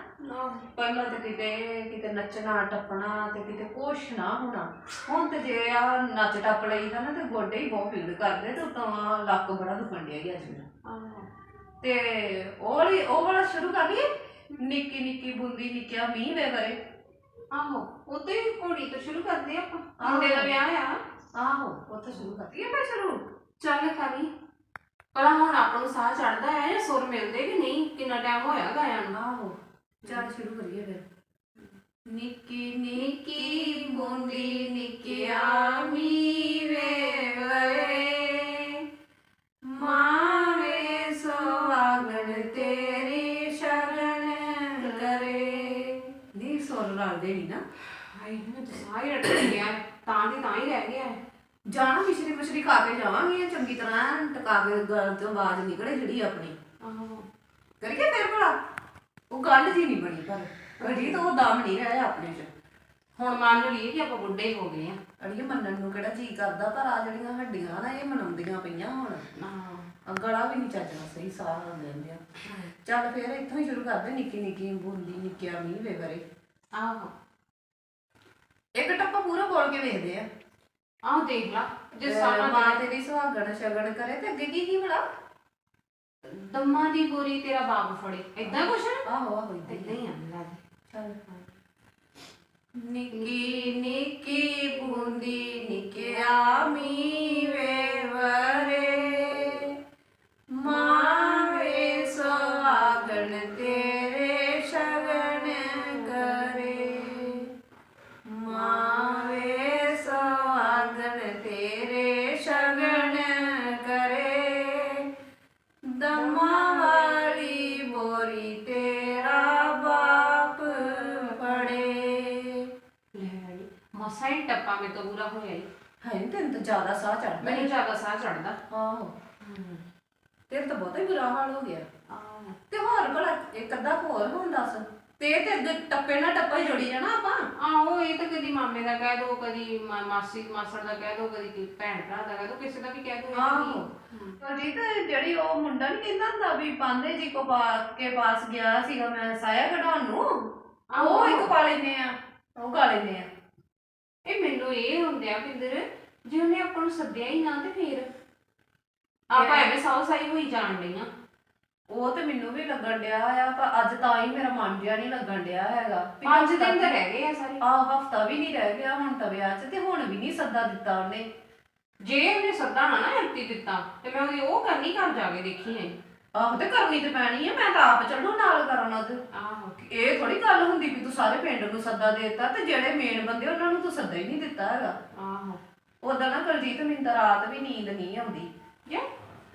ਪਹਿਲਾਂ ਤੇ ਕਿਤੇ ਕਿਤੇ ਨੱਚਣਾ ਟੱਪਣਾ ਤੇ ਕਿਤੇ ਕੁਛ ਨਾ ਹੋਣਾ। ਹੁਣ ਤੇ ਜੇ ਆ ਨੱਚ ਟੱਪ ਲਈਦਾ ਨਾ ਤੇ ਗੋਡੇ ਹੀ ਬਹੁਤ ਪੀੜ ਕਰਦੇ ਤੇ ਉਤੋਂ ਲੱਕ ਬੜਾ ਦੁਖਣ ਡਿਆ ਗਿਆ ਜੀ ਤੇ ਉਹ ਵਾਲੀ ਉਹ ਵਾਲਾ ਸ਼ੁਰੂ ਕਰ ਲਈਏ ਨਿੱਕੀ ਨਿੱਕੀ ਬੁੰਦੀ ਨਿੱਕਿਆ ਮੀਂਹ ਵੇ ਕਰੇ ਆਹੋ ਉੱਤੇ ਘੋੜੀ ਤੋਂ ਸ਼ੁਰੂ ਕਰਦੇ ਆਪਾਂ। ਮੁੰਡੇ ਦਾ ਵਿਆਹ ਆ। ਆਹੋ ਉੱਥੇ ਸ਼ੁਰੂ ਕਰਤੀ ਹੈ ਮੈਂ ਸ਼ੁਰੂ। ਚੱਲ ਕਰੀ ਭਲਾ ਹੁਣ ਆਪਾਂ ਨੂੰ ਸਾਹ ਚੜਦਾ ਹੈ ਜਾਂ ਸੁਰ ਮਿਲਦੇ ਕਿ ਨਹੀਂ? ਕਿੰਨਾ ਟਾਈਮ ਹੋਇਆ ਗਾਇਆ ਨੂੰ? ਆਹੋ। ਚੱਲ ਸ਼ੁਰੂ ਕਰੀਏ ਫਿਰ। ਨਿੱਕੀ ਨਿੱਕੀ ਬੂੰਦੀ ਨਿੱਕਿਆ ਮੀਵੇ ਵਰੇ ਮਾਵੇ ਸੁਹਾਗਣ ਤੇਰੀ ਸ਼ਰਨ ਕਰੇ। ਦੀ ਸੁਰ ਰਲਦੇ ਨਹੀਂ ਨਾ। ਹਾਏ ਮੈਨੂੰ ਤਾਂ ਸਾਹ ਹੀ ਅਟਕ ਗਿਆ ਤਾਂ ਦੀ ਤਾਂ ਹੀ ਰਹਿ ਗਿਆ। ਜਾਣਾ ਮਿਸ਼ਰੀ ਮਿਸ਼ਰੀ ਖਾ ਕੇ ਜਾਵਾਂਗੇ ਚੰਗੀ ਤਰ੍ਹਾਂ ਟਕਾ ਕੇ ਗਲ ਤੋਂ ਆਵਾਜ਼ ਨਿਕਲੇ ਜਿਹੜੀ ਆਪਣੀ। ਆਹੋ। ਕਰੀਏ ਫਿਰ ਭਲਾ? ਉਹ ਗੱਲ ਜੀ ਨਹੀਂ ਬਣੀ ਪਰ ਅੜੀ ਤਾਂ ਉਹ ਦਮ ਨਹੀਂ ਰਿਹਾ ਆਪਣੇ ਚ। ਹੁਣ ਮੰਨ ਲਈਏ ਕਿ ਆਪਾਂ ਬੁੱਢੇ ਹੋ ਗਏ ਆ। ਅੜੀਏ ਮੰਨਣ ਨੂੰ ਕਿਹੜਾ ਜੀ ਕਰਦਾ ਪਰ ਆ ਜਿਹੜੀਆਂ ਹੱਡੀਆਂ ਨਾ ਇਹ ਮਨਾਉਂਦੀਆਂ ਪਈਆਂ ਹੁਣ। ਹਾਂ। ਗਲਾ ਵੀ ਨਹੀਂ ਚੱਜਣਾ ਸਹੀ ਸਾਹ ਲੈਂਦੇ ਆ। ਚੱਲ ਫਿਰ ਇੱਥੋਂ ਹੀ ਸ਼ੁਰੂ ਕਰਦੇ ਨਿੱਕੀ ਨਿੱਕੀ ਬੂੰਦੀ ਨਿੱਕਿਆ ਮੀਂਹ ਵੇ ਵਰੇ ਆਹੋ। ਇੱਕ ਟੱਪਾ ਪੂਰਾ ਬੋਲ ਕੇ ਵੇਖਦੇ ਆ। ਆਹ ਦੇਖ ਲਾ ਅਹ ਸਾਲਾਂ ਮਾਂ ਤੇਰੀ ਸੁਹਾਗਣ ਸ਼ਗਨ ਕਰੇ ਤੇ ਅੱਗੇ ਕੀ ਕੀ ਭਲਾ ਦੰਮਾਂ ਦੀ ਗੋਰੀ ਤੇਰਾ ਬਾਪ ਫੜੇ। ਏਦਾਂ ਕੁਛ ਨਾ ਆਹੋ ਆਹੋ ਏਦਾਂ ਹੀ ਆ। ਚੱਲ ਨਿੱਕੀ ਨਿੱਕੀ ਬੂੰਦੀ ਨਿੱਕਿਆ ਮੀਵੇ ਵਰੇ। ਮਾਵੇ ਜ਼ਿਆਦਾ ਸਾਹ ਚੜਦਾ ਮੈਨੂੰ ਜ਼ਿਆਦਾ ਸਾਹ ਚੜਦਾ ਆਹੋ। ਤੇਰੇ ਤਾਂ ਬਹੁਤਾ ਹੀ ਬੁਰਾ ਹਾਲ ਹੋ ਗਿਆ। ਆਹੋ। ਤੇ ਹੋਰ ਭਲਾ ਇੱਕ ਅੱਧਾ ਹੋਰ ਹੁਣ ਦੱਸ। ਤੇ ਇਹ ਤੇ ਅੱਗੇ ਟੱਪੇ ਨਾਲ ਟੱਪਾ ਹੀ ਜੋੜੀ ਜਾਣਾ ਆਪਾਂ। ਆਹੋ ਇਹ ਤਾਂ ਕਦੀ ਮਾਮੇ ਦਾ ਕਹਿ ਦੋ ਕਦੀ ਮਾ- ਮਾਸੀ ਮਾਸੜ ਦਾ ਕਹਿ ਦੋ ਕਦੀ ਕੀ ਭੈਣ ਭਰਾ ਦਾ ਕਹਿ ਦੋ ਕਿਸੇ ਦਾ ਵੀ ਕਹਿ ਦੋ ਆਹੋ। ਜੀ ਤੇ ਜਿਹੜੀ ਉਹ ਮੁੰਡਾ ਨਹੀਂ ਕਹਿੰਦਾ ਹੁੰਦਾ ਵੀ ਪਾਂਦੇ ਜੀ ਕੋ ਪਾ ਕੇ ਪਾਸ ਗਿਆ ਸੀਗਾ ਮੈਂ ਸਾਇਆ ਕਢਾਉਣ ਨੂੰ ਉਹ ਇੱਕ ਪਾ ਲੈਨੇ ਆ ਉਹ ਗਾ ਲੈਨੇ ਆ। ਇਹ ਮੈਨੂੰ ਇਹ ਹੁੰਦਿਆ ਪਿੰਦਰ ਜੇ ਉਹਨੇ ਆਪਾਂ ਨੂੰ ਸੱਦਿਆ ਹੀ ਨਾ ਤੇ ਫੇਰ? ਆਪਾਂ ਐਵੇਂ ਸਾਉ ਸਾਈ ਹੋਈ ਜਾਣ ਡਈਆਂ ਉਹ ਤੇ ਮੈਨੂੰ ਵੀ ਲੱਗਣ ਡਿਆ ਆ ਪਰ ਅੱਜ ਤਾਂ ਹੀ ਮੇਰਾ ਮਨ ਜਿਆ ਨਹੀਂ ਲੱਗਣ ਡਿਆ ਹੈਗਾ। ਵੀ ਪੰਜ ਹਫ਼ਤਾ ਦਿਨ ਤਾਂ ਰਹਿ ਗਏ ਆ ਸਾਰੇ। ਆਹ ਹਫਤਾ ਵੀ ਨਹੀਂ ਰਹਿ ਗਿਆ ਹੁਣ ਤਾਂ ਵਿਆਹ 'ਚ ਤੇ ਹੁਣ ਵੀ ਨਹੀਂ ਸੱਦਾ ਦਿੱਤਾ ਉਹਨੇ। ਜੇ ਉਹਨੇ ਸੱਦਾ ਨਾ ਨਾ ਐਮਤੀ ਦਿੱਤਾ ਤੇ ਮੈਂ ਉਹਦੀ ਉਹ ਕਰਨੀ ਘਰ ਜਾ ਕੇ ਦੇਖੀ ਐ ਆਹੋ ਤੇ ਕਰਨੀ ਤੇ ਪੈਣੀ ਆ ਮੈਂ ਤਾਂ ਆਪ ਚੱਲੂ ਨਾਲ ਕਰਨ ਉਹਦੇ ਆਹੋ। ਇਹ ਥੋੜੀ ਗੱਲ ਹੁੰਦੀ ਵੀ ਤੂੰ ਸਾਰੇ ਪਿੰਡ ਨੂੰ ਸੱਦਾ ਦੇ ਦਿੱਤਾ ਤੇ ਜਿਹੜੇ ਮੇਨ ਬੰਦੇ ਉਹਨਾਂ ਨੂੰ ਤੂੰ ਸੱਦਾ ਹੀ ਨਹੀਂ ਦਿੱਤਾ ਹੈਗਾ। ਆਹੋ। ਉਦਾਂ ਨਾ ਕੁਲਜੀਤ ਮੈਨੂੰ ਤਾਂ ਰਾਤ ਵੀ ਨੀਂਦ ਨਹੀਂ ਆਉਂਦੀ। ਕਿਉਂ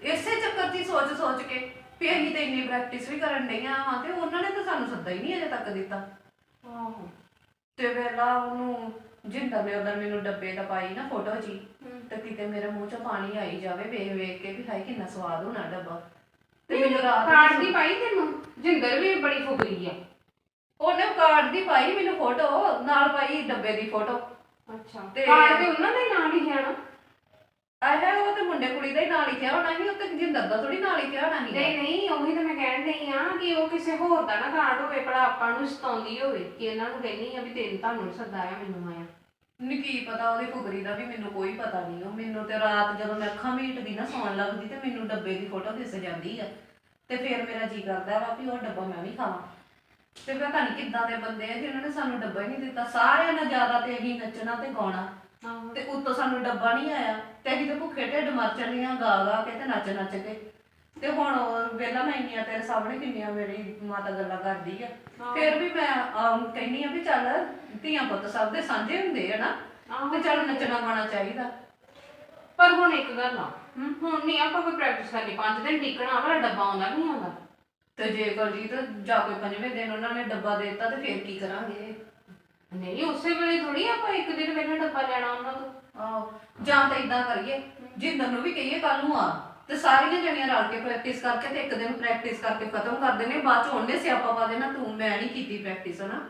ਇਸੇ ਚੱਕਰ 'ਚ ਹੀ ਸੋਚ ਸੋਚ ਕੇ ਵੀ ਅਸੀਂ ਤਾਂ ਇੰਨੀ ਪ੍ਰੈਕਟਿਸ ਵੀ ਕਰਨ ਡਈਆਂ ਵਾਂ ਤੇ ਉਹਨਾਂ ਨੇ ਤਾਂ ਸਾਨੂੰ ਸੱਦਾ ਹੀ ਨਹੀਂ ਅਜੇ ਤੱਕ ਦਿੱਤਾ। ਆਹੋ। ਤੇ ਵੇਲਾ ਉਹਨੂੰ ਜਿੰਦਾ ਨੇ ਉਹਦਾ ਮੈਨੂੰ ਡੱਬੇ ਦਾ ਪਾਈ ਨਾ ਫੋਟੋ ਜੀ। ਤੇ ਕਿਤੇ ਮੇਰੇ ਮੂੰਹ 'ਚੋਂ ਪਾਣੀ ਆਈ ਜਾਵੇ ਵੇਖ ਵੇਖ ਕੇ ਵੀ ਹਾਏ ਕਿੰਨਾ ਸਵਾਦ ਹੋਣਾ ਡੱਬਾ। ਤੇ ਮੈਨੂੰ ਰਾਤ ਕਾਰਡ ਦੀ ਪਾਈ ਤੈਨੂੰ? ਜਿੰਦਰ ਵੀ ਬੜੀ ਫੁਕਰੀ ਆ। ਉਹਨੇ ਕਾਰਡ ਦੀ ਪਾਈ ਮੈਨੂੰ ਫੋਟੋ ਨਾਲ ਪਾਈ ਡੱਬੇ ਦੀ ਫੋਟੋ। ਅੱਛਾ। ਤੇ- ਕਾਰਡ ਤੇ ਉਹਨਾਂ ਦਾ ਹੀ ਨਾਮ ਲਿਖਿਆ ਨਾ। ਆਹ ਉਹ ਤੇ ਮੁੰਡੇ ਕੁੜੀ ਦਾ ਹੀ ਨਾਂ ਲਿਖਿਆ ਹੋਣਾ ਸੀ ਉੱਤੇ ਜਿੰਦਰ ਦਾ ਥੋੜੀ ਨਾਂ ਲਿਖਿਆ ਹੋਣਾ ਸੀ। ਨਹੀਂ ਨਹੀਂ ਉਹੀ ਤਾਂ ਮੈਂ ਕਹਿਣ ਡਈ ਆ ਕਿ ਉਹ ਕਿਸੇ ਹੋਰ ਦਾ ਨਾ ਕਾਰਡ ਹੋਵੇ ਭਲਾ ਆਪਾਂ ਨੂੰ ਸਤਾਉਂਦੀ ਹੋਵੇ ਕਿ ਇਹਨਾਂ ਨੂੰ ਕਹਿੰਦੀ ਆ ਵੀ ਤੈਨੂੰ ਤੁਹਾਨੂੰ ਨੀ ਸੱਦਾ ਆਇਆ ਮੈਨੂੰ ਆਇਆ। ਨੀ ਕੀ ਪਤਾ ਉਹਦੀ ਫੁਗਰੀ ਦਾ ਵੀ ਮੈਨੂੰ ਕੋਈ ਪਤਾ ਨਹੀਂ ਉਹ ਮੈਨੂੰ ਤੇ ਰਾਤ ਜਦੋਂ ਮੈਂ ਅੱਖਾਂ ਮੀਟਦੀ ਨਾ ਸੌਣ ਲੱਗਦੀ ਤੇ ਮੈਨੂੰ ਡੱਬੇ ਦੀ ਫੋਟੋ ਦਿਸ ਜਾਂਦੀ ਆ। ਤੇ ਫਿਰ ਮੇਰਾ ਜੀ ਕਰਦਾ ਵਾ ਵੀ ਉਹ ਡੱਬਾ ਮੈਂ ਵੀ ਖਾਵਾਂ। ਤੇ ਪਤਾ ਨਹੀਂ ਕਿੱਦਾਂ ਦੇ ਬੰਦੇ ਆ ਜਿਨ੍ਹਾਂ ਨੇ ਸਾਨੂੰ ਡੱਬਾ ਹੀ ਨਹੀਂ ਦਿੱਤਾ ਸਾਰਿਆਂ ਨਾਲ ਜ਼ਿਆਦਾ ਤੇ ਅਸੀਂ ਨੱਚਣਾ ਤੇ ਗਾਉਣਾ। ਆਹੋ। ਤੇ ਉੱਤੋਂ ਸਾਨੂੰ ਡੱਬਾ ਨਹੀਂ ਆਇਆ ਤੇ ਅਸੀਂ ਤੇ ਭੁੱਖੇ ਢਿੱਡ ਮਰ ਚੱਲੀਆਂ ਗਾ ਗਾ ਕੇ ਤੇ ਨੱਚ ਨੱਚ ਕੇ। ਤੇ ਹੁਣ ਉਹ ਵੇਲਾ ਮੈਂ ਇੰਨੀਆਂ ਤੇਰੇ ਸਾਹਮਣੇ ਕਿੰਨੀਆਂ ਮੇਰੀ ਮਾਤਾ ਗੱਲਾਂ ਕਰਦੀ ਆ। ਫਿਰ ਵੀ ਮੈਂ ਆਮ ਕਹਿੰਨੀ ਆ ਵੀ ਚੱਲ ਧੀਆਂ ਪੁੱਤ ਸਭ ਦੇ ਸਾਂਝੇ ਹੁੰਦੇ ਆ ਨਾ ਆਹੋ। ਤੇ ਚੱਲ ਨੱਚਣਾ ਗਾਣਾ ਚਾਹੀਦਾ। ਪਰ ਹੁਣ ਇੱਕ ਗੱਲ ਆ ਹੁਣ ਨਹੀਂ ਆਪਾਂ ਕੋਈ ਪ੍ਰੈਕਟਿਸ ਕਰਨੀ ਪੰਜ ਦਿਨ ਟਿਕਣਾ ਵਾਲਾ ਡੱਬਾ ਆਉਂਦਾ ਨਹੀਂ ਆਉਂਦਾ। ਤੇ ਜੇ ਕੁਲਜੀਤ ਜਾ ਕੋਈ ਪੰਜਵੇਂ ਦਿਨ ਉਹਨਾਂ ਨੇ ਡੱਬਾ ਦੇ ਦਿੱਤਾ ਤੇ ਫਿਰ ਕੀ ਕਰਾਂਗੇ? ਨਹੀਂ ਉਸੇ ਵੇਲੇ ਥੋੜੀ ਆਪਾਂ ਇੱਕ ਦਿਨ ਪਹਿਲਾਂ ਡੱਬਾ ਲੈਣਾ ਉਹਨਾਂ ਤੋਂ। ਆਹੋ ਜਾਂ ਤਾਂ ਇਦਾਂ ਕਰੀਏ ਜਿੰਦਰ ਨੂੰ ਵੀ ਕਹੀਏ ਕੱਲ ਨੂੰ ਆ ਤੇ ਸਾਰੀਆਂ ਜਣੀਆਂ ਰਲ ਕੇ ਪ੍ਰੈਕਟਿਸ ਕਰਕੇ ਤੇ ਇੱਕ ਦਿਨ ਪ੍ਰੈਕਟਿਸ ਕਰਕੇ ਖਤਮ ਕਰ ਦੇਣੇ ਬਾਅਦ ਚ ਉਹਨੇ ਸਿਆਪਾ ਪਾ ਦੇਣਾ ਤੂੰ ਮੈਂ ਨਹੀਂ ਕੀਤੀ ਪ੍ਰੈਕਟਿਸ ਹਨਾ?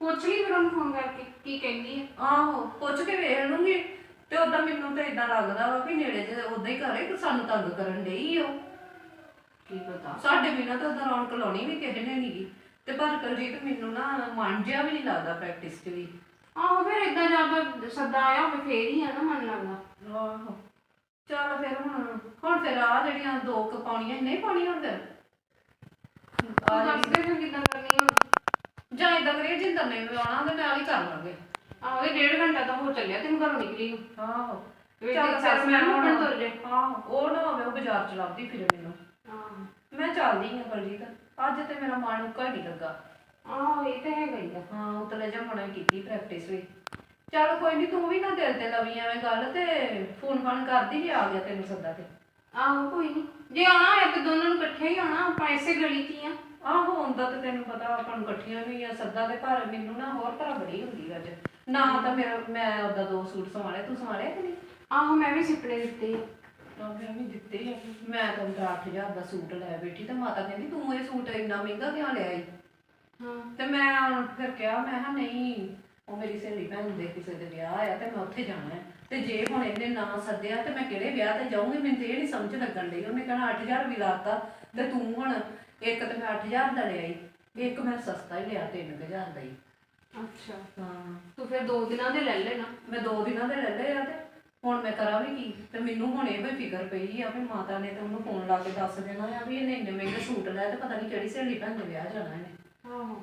ਪੁੱਛ ਲਈ ਫਿਰ ਉਹਨੂੰ ਫੋਨ ਕਰਕੇ ਕੀ ਕਹਿੰਦੀ ਹੈ ਆਹੋ ਪੁੱਛ ਕੇ ਵੇਖ ਲੂੰਗੀ। ਤੇ ਉਦਾਂ ਮੈਨੂੰ ਤਾਂ ਇਦਾਂ ਲੱਗਦਾ ਵਾ ਵੀ ਨੇੜੇ ਜੇ ਉਦਾਂ ਹੀ ਘਰੇ ਕਿ ਸਾਨੂੰ ਤੰਗ ਕਰਨ ਡਈ ਉਹ। ਕੀ ਪਤਾ? ਸਾਡੇ ਬਿਨਾਂ ਤਾਂ ਉਦਾਂ ਰੌਣਕ ਲਾਉਣੀ ਵੀ ਕਿਸੇ ਨੇ ਨਹੀਂਗੀ ਤੇ ਪਰ ਕੁਲਜੀਤ ਮੈਨੂੰ ਨਾ ਮਨ ਜਿਹਾ ਵੀ ਨਹੀਂ ਲੱਗਦਾ ਪ੍ਰੈਕਟਿਸ 'ਚ ਵੀ। ਆਹੋ ਫਿਰ ਇਦਾਂ ਜਦੋਂ ਸੱਦਾ ਆਇਆ ਹੋਵੇ ਫੇਰ ਹੀ ਆ ਨਾ ਮਨ ਲੱਗਦਾ। ਆਹੋ। ਚੱਲ ਫਿਰ ਹੁਣ ਹੁਣ ਫਿਰ ਆ ਜਿਹੜੀਆਂ ਦੋ ਕੁ ਪਾਉਣੀਆਂ ਸੀ, ਨਹੀਂ ਪਾਉਣੀਆਂ ਹੁਣ ਫਿਰ? ਤੂੰ ਆ ਦੱਸ ਦੇ ਫਿਰ ਕਿੱਦਾਂ ਕਰਨੀ ਹੁਣ। ਜਾਂ ਇਦਾਂ ਕਰੀਏ ਜਿੰਦਰ ਨੇ ਵੀ ਆਉਣਾ ਤੇ ਨਾਲ ਹੀ ਕਰ ਲਾਂਗੇ। ਆਹ ਇਹ ਡੇਢ ਘੰਟਾ ਤਾਂ ਹੋ ਚੱਲਿਆ ਤੈਨੂੰ ਘਰੋਂ ਨਿਕਲੀ ਨੂੰ। ਆਹੋ। ਤੇ ਚੱਲ ਸੱਸ ਫਿਰ ਮੈਂ ਮੈਂ ਮੁੜਨ ਹੁਣ ਤੁਰ ਜੇ। ਆਹੋ ਉਹ ਨਾ ਹੋਵੇ ਉਹ ਬਾਜ਼ਾਰ ਚ ਲੱਭਦੀ ਫਿਰੇ ਮੈਨੂੰ। ਮੈਂ ਚੱਲਦੀ ਹਾਂ ਬਲਜੀਤ। ਅੱਜ ਤੇ ਮੇਰਾ ਮਨ ਉੱਕਾ ਨਹੀਂ ਲੱਗਾ। ਆਹ ਇਹ ਤਾਂ ਹੈਗਾ ਹੀ ਆ। ਹਾਂ ਉਤਲੇ ਜਿਹਾ ਹੁਣੇ ਕੀਤੀ ਪ੍ਰੈਕਟਿਸ ਵੀ ਚੱਲ ਕੋਈ ਨਹੀਂ ਤੂੰ ਵੀ ਨਾ ਦਿਲ ਤੇ ਲਵੀ ਐਵੇਂ ਗੱਲ ਤੇ ਫੋਨ ਫਾਨ ਕਰਦੀ ਵੀ ਆ ਗਿਆ ਤੈਨੂੰ ਸੱਦਾ ਤੇ। ਆਹੋ ਕੋਈ ਨਹੀਂ ਜੇ ਆਉਣਾ ਹੋਇਆ ਤੇ ਦੋਨਾਂ ਨੂੰ ਇਕੱਠੇ ਹੀ ਆਉਣਾ ਆਪਾਂ ਇਸੇ ਗਲੀ 'ਚ ਹੀ ਆ। ਆਹੋ ਹੁੰਦਾ ਤੇ ਤੈਨੂੰ ਪਤਾ ਆਪਾਂ ਨੂੰ ਇਕੱਠੀਆਂ ਵੀ ਆ ਸੱਦਾ ਤੇ ਪਰ ਮੈਨੂੰ ਨਾ ਹੋਰ ਤਰ੍ਹਾਂ ਬੜੀ ਹੁੰਦੀ ਅੱਜ। ਨਾ ਤਾਂ ਮੇਰਾ ਮੈਂ ਉਹਦਾ ਦੋ ਸੂਟ ਸਵਾਲੇ ਤੂੰ ਸਵਾਲੇ ਕਿ ਨਹੀਂ? ਆਹੋ ਮੈਂ ਵੀ ਸਿੱਪੜੇ ਦਿੱਤੇ ਆ। ਤਾਂ ਫਿਰ ਵੀ ਦਿੱਤੇ ਆ। ਮੈਂ ਤਾਂ ਉਹਦਾ 8000 ਦਾ ਸੂਟ ਲੈ ਬੈਠੀ ਤੇ ਮਾਤਾ ਕਹਿੰਦੀ ਤੂੰ ਇਹ ਸੂਟ ਇੰਨਾ ਮਹਿੰਗਾ ਕਿਉਂ ਲਿਆ ਈ? ਹਾਂ। ਤੇ ਮੈਂ ਫਿਰ ਕਿਹਾ ਮੈਂ ਕਿਹਾ ਨਹੀਂ ਉਹ ਮੇਰੀ ਸਹੇਲੀ ਭੈਣ ਦੇ ਕਿਸੇ ਦੇ ਵਿਆਹ ਆ ਤੇ ਮੈਂ ਉੱਥੇ ਜਾਣਾ ਹੈ। ਤੇ ਜੇ ਹੁਣ ਇਹਨੇ ਨਾ ਸੱਦਿਆ ਤੇ ਮੈਂ ਕਿਹੜੇ ਵਿਆਹ ਤੇ ਜਾਊਂਗੀ? ਮੈਨੂੰ ਤੇ ਇਹ ਨਹੀਂ ਸਮਝ ਲੱਗਣ ਡਈ। ਉਹਨੇ ਕਹਿਣਾ 8000 ਵੀ ਲਾਤਾ ਤੇ ਤੂੰ ਹੁਣ ਇੱਕ ਤੇ ਮੈਂ 8000 ਦਾ ਲਿਆ ਈ ਇੱਕ ਮੈਂ ਸਸਤਾ ਹੀ ਲਿਆ 3000 ਦਾ ਹੀ ਅੱਛਾ। ਹਾਂ। ਤੂੰ ਫਿਰ ਦੋ ਦਿਨਾਂ ਦੇ ਲੈ ਲੈਣਾ। ਮੈਂ ਦੋ ਦਿਨਾਂ ਦੇ ਲੈ ਲਏ ਆ ਤੇ ਹੁਣ ਮੈਂ ਕਰਾਂ ਵੀ ਕੀ? ਤੇ ਮੈਨੂੰ ਹੁਣ ਇਹ ਵੀ ਫਿਕਰ ਪਈ ਆ ਵੀ ਮਾਤਾ ਨੇ ਤੇ ਉਹਨੂੰ ਫੋਨ ਲਾ ਕੇ ਦੱਸ ਦੇਣਾ ਆ ਵੀ ਇਹਨੇ ਇੰਨੇ ਮਹਿੰਗੇ ਸੂਟ ਲਏ ਤੇ ਪਤਾ ਨਹੀਂ ਕਿਹੜੀ ਸਹੇਲੀ ਭੈਣ ਦੇ ਵਿਆਹ ਜਾਣਾ ਇਹਨੇ। ਆਹੋ।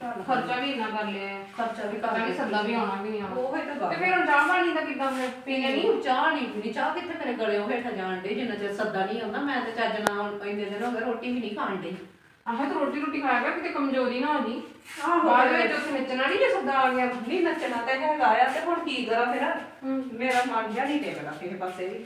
ਚੱਲ ਖਰਚਾ ਵੀ ਇੰਨਾ ਕਰ ਲਿਆ। ਹੈ। ਖਰਚਾ ਵੀ ਪਤਾ ਕਰ ਨਹੀਂ ਸੱਦਾ ਵੀ ਆਉਣਾ ਵੀ ਨਹੀਂ ਆਉਣਾ ਉਹ ਹੀ ਤਾਂ ਤੇ ਗੱਲ ਫਿਰ ਹੁਣ ਚਾਹ ਪਾਣੀ ਦਾ ਕਿੱਦਾਂ ਫਿਰ? ਪੀਣੇ ਨਹੀਂ ਨਹੀਂ ਚਾਹ ਨਹੀਂ ਪੀਣੀ। ਚਾਹ ਕਿੱਥੇ ਮੇਰੇ ਗਲਿਓ ਹੇਠ ਜਾਣ ਡੇ ਜਿੰਨਾ ਚਿਰ ਸੱਦਾ ਨਹੀਂ ਆਉਂਦਾ ਮੈਂ ਤੇ ਚੱਜ ਨਾਲ ਇੰਨੇ ਦਿਨ ਹੋ ਗਏ ਰੋਟੀ ਵੀ ਨਹੀਂ ਖਾਣ ਡਈ। ਆਹੋ ਤੇ ਰੋਟੀ ਰੋਟੀ ਖਾਇਆ ਕਰ ਕਿਤੇ ਕਮਜ਼ੋਰੀ ਨਾ ਹੋ ਜੀ। ਆਹੋ। ਬਾਅਦ ਵਿੱਚ ਉੱਥੇ ਨੱਚਣਾ ਨਹੀਂ ਜੇ ਸੱਦਾ ਆ ਗਿਆ। ਨਹੀਂ ਨੱਚਣਾ ਤੇ ਹੈਗਾ ਆ ਤੇ ਹੁਣ ਕੀ ਕਰਾਂ ਫਿਰ? ਮੇਰਾ ਮਨ ਜਿਹਾ ਨਹੀਂ ਟਿਕਦਾ ਕਿਸੇ ਪਾਸੇ ਵੀ।